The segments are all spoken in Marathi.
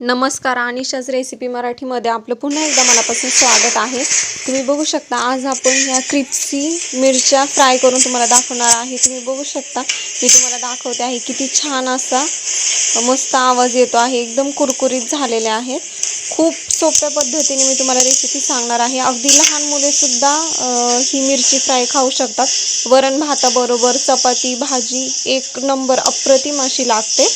नमस्कार अनिशाच रेसिपी मराठीमध्ये आपलं पुन्हा एकदा मनापासून स्वागत आहे. तुम्ही बघू शकता आज आपण या क्रिप्सी मिरच्या फ्राय करून तुम्हाला दाखवणार आहे. तुम्ही बघू शकता मी तुम्हाला दाखवते आहे किती छान असा मस्त आवाज येतो आहे. एकदम कुरकुरीत झालेले आहेत. खूप सोप्या पद्धतीने मी तुम्हाला रेसिपी सांगणार आहे. अगदी लहान मुलेसुद्धा ही मिरची फ्राय खाऊ शकतात. वरण भाताबरोबर चपाती भाजी एक नंबर अप्रतिम अशी लागते.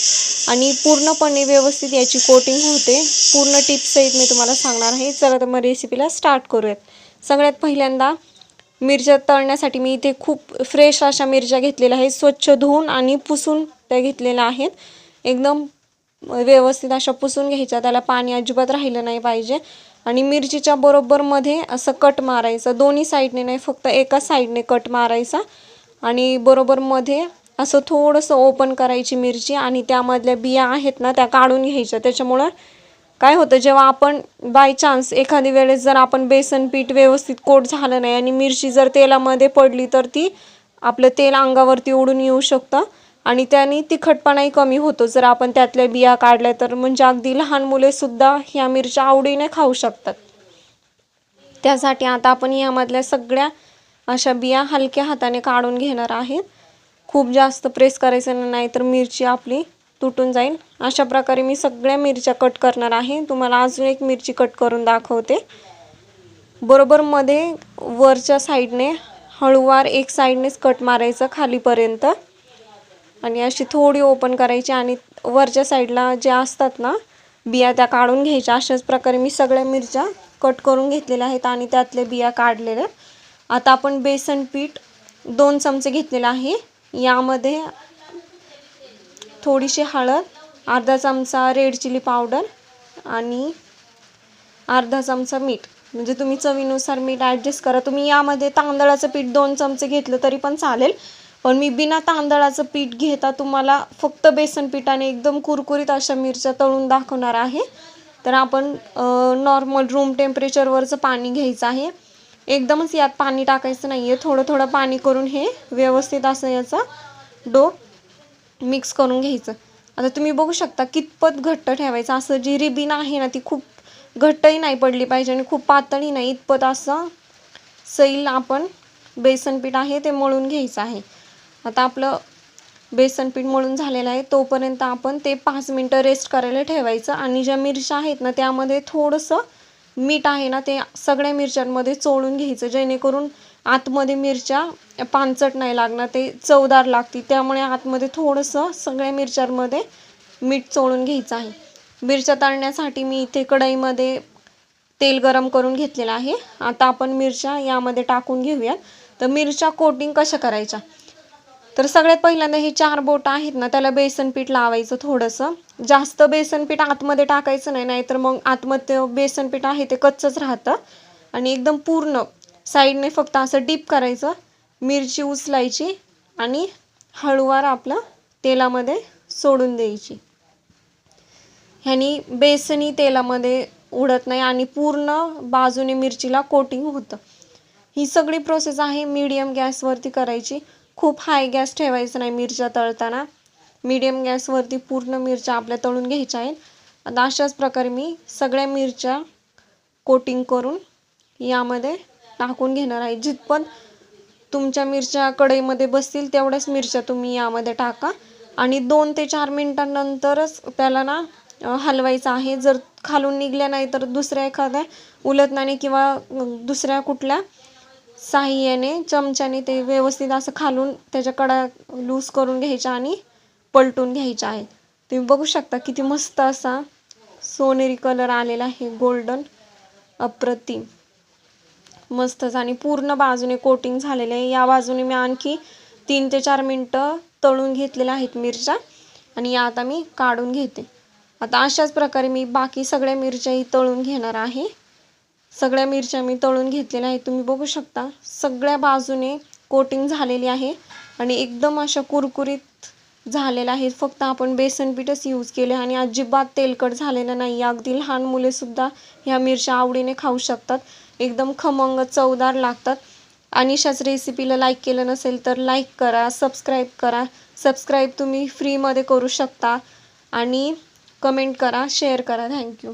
आणि पूर्णपणे व्यवस्थित याची कोटिंग होते. पूर्ण टिप्ससहित मी तुम्हाला सांगणार आहे. चला तर मग रेसिपीला स्टार्ट करूयात. सगळ्यात पहिल्यांदा मिरच्या तळण्यासाठी मी इथे खूप फ्रेश अशा मिरच्या घेतलेल्या आहेत. स्वच्छ धुवून आणि पुसून त्या घेतलेल्या आहेत. एकदम व्यवस्थित अशा पुसून घ्यायच्या. त्याला पाणी अजिबात राहिलं नाही पाहिजे. आणि मिरचीच्या बरोबरमध्ये असं कट मारायचं. दोन्ही साईडने नाही फक्त एका साईडने कट मारायचा. आणि बरोबरमध्ये असं थोडंसं ओपन करायची मिरची. आणि त्यामधल्या बिया आहेत ना त्या काढून घ्यायच्या. त्याच्यामुळं काय होतं जेव्हा आपण बाय चान्स एखादी वेळेस जर आपण बेसन पीठ व्यवस्थित कोट झालं नाही आणि मिरची जर तेलामध्ये पडली तर ती आपलं तेल अंगावरती उडून येऊ शकतं. आणि त्याने तिखटपणाही कमी होतो. जर आपण त्यातल्या बिया काढल्या तर म्हणजे अगदी लहान मुलेसुद्धा ह्या मिरच्या आवडीने खाऊ शकतात. त्यासाठी आता आपण यामधल्या सगळ्या अशा बिया हलक्या हाताने काढून घेणार आहेत. खूप जास्त प्रेस करायचं नाही तर मिरची आपली तुटून जाईल. अशा प्रकारे मी सगळ्या मिरच्या कट करणार आहे. तुम्हाला अजून एक मिरची कट करून दाखवते. बरोबर मध्ये वरच्या साईडने हळूवार एक साईडनेच कट मारायचं खालीपर्यंत. आणि अशी थोडी ओपन करायची आणि वरच्या साईडला जे असतात ना बिया त्या काढून घ्यायच्या. अशाच प्रकारे मी सगळ्या मिरच्या कट करून घेतलेल्या आहेत आणि त्यातले बिया काढलेल्या. आता आपण बेसन पीठ दोन चमचे घेतलेलं आहे. यामध्ये थोडीशी हळद अर्धा चमचा रेड चिली पावडर आणि अर्धा चमचा मीठ. म्हणजे तुम्ही चवीनुसार मीठ ॲडजस्ट करा. तुम्ही यामध्ये तांदळाचं पीठ दोन चमचे घेतलं तरी पण चालेल. पण मी बिना तांदळाचं पीठ घेता तुम्हाला फक्त बेसन पिठाने एकदम कुरकुरीत अशा मिरच्या तळून दाखवणार आहे. तर आपण नॉर्मल रूम टेम्परेचरवरचं पाणी घ्यायचं आहे. एकदमच यात पाणी टाकायचं नाही आहे थोडं थोडं पाणी करून हे व्यवस्थित असं याचा डो मिक्स करून घ्यायचं. आता तुम्ही बघू शकता कितपत घट्ट ठेवायचं. असं जी रिबीन आहे ना ती खूप घट्टही नाही पडली पाहिजे आणि खूप पातळही नाही. इतपत असं सैल आपण बेसन पीठ आहे ते मळून घ्यायचं आहे. आता आपलं बेसन पीठ मळून झालेलं आहे तोपर्यंत आपण ते पाच मिनटं रेस्ट करायला ठेवायचं. आणि ज्या मिरच्या आहेत ना त्यामध्ये थोडंसं मीठ आहे ना ते सगळ्या मिरच्यांमध्ये चोळून घ्यायचं. जेणेकरून आतमध्ये मिरच्या पानचट नाही लागणार ते चवदार लागतील. त्यामुळे आतमध्ये थोडंसं सगळ्या मिरच्यांमध्ये मीठ चोळून घ्यायचं आहे. मिरच्या तळण्यासाठी मी इथे कढईमध्ये तेल गरम करून घेतलेलं आहे. आता आपण मिरच्या यामध्ये टाकून घेऊयात. तर मिरच्या कोटिंग कशा करायच्या? तर सगळ्यात पहिल्यांदा हे चार बोट आहेत ना त्याला बेसन पीठ लावायचं थोडंसं. जास्त बेसन पीठ आतमध्ये टाकायचं नाही नाहीतर मग आतमध्ये बेसन पीठ आहे ते कच्चंच राहतं. आणि एकदम पूर्ण साईडने फक्त असं डीप करायचं मिरची उचलायची आणि हळूवार आपलं तेलामध्ये सोडून द्यायची. ह्यानी बेसनी तेलामध्ये उडत नाही आणि पूर्ण बाजूने मिरचीला कोटिंग होतं. ही सगळी प्रोसेस आहे मीडियम गॅसवरती करायची. खूप हाय गॅस ठेवायचं नाही मिरच्या तळताना. मीडियम गॅसवरती पूर्ण मिरच्या आपल्या तळून घ्यायच्या आहेत. आता अशाच प्रकारे मी सगळ्या मिरच्या कोटिंग करून यामध्ये टाकून घेणार आहे. जितपण तुमच्या मिरच्या कढईमध्ये बसतील तेवढ्याच मिरच्या तुम्ही यामध्ये टाका. आणि दोन ते चार मिनटांनंतरच त्याला ना हलवायचं आहे. जर खालून निघल्या नाही तर दुसऱ्या एखाद्या उलटण्याने किंवा दुसऱ्या कुठल्या साह्याने चमच्याने ते व्यवस्थित असं खालून त्याच्या कडा लूज करून घ्यायच्या आणि पलटून घ्यायच्या आहेत. तुम्ही बघू शकता किती मस्त असा सोनेरी कलर आलेला आहे गोल्डन अप्रतिम. मस्तच आणि पूर्ण बाजूने कोटिंग झालेले आहे. या बाजूने मी आणखी तीन ते चार मिनटं तळून घेतलेल्या आहेत मिरच्या आणि या आता मी काढून घेते. आता अशाच प्रकारे मी बाकी सगळ्या मिरच्याही तळून घेणार आहे. सगळ्या मिरच्या मी तळून घेतलेल्या आहेत. तुम्ही बघू शकता सगळ्या बाजूने कोटिंग झालेली आहे आणि एकदम अशा कुरकुरीत झालेल्या आहेत फक्त आपण बेसन पीठच यूज केले आणि अजिबात तेलकट झालेलं नाही. अगदी लहान मुलेसुद्धा ह्या मिरच्या आवडीने खाऊ शकतात. एकदम खमंग चवदार लागतात. अनिशाच रेसिपीला लाईक केलं नसेल तर लाईक करा सबस्क्राईब करा. सबस्क्राईब तुम्ही फ्रीमध्ये करू शकता आणि कमेंट करा शेअर करा. थँक्यू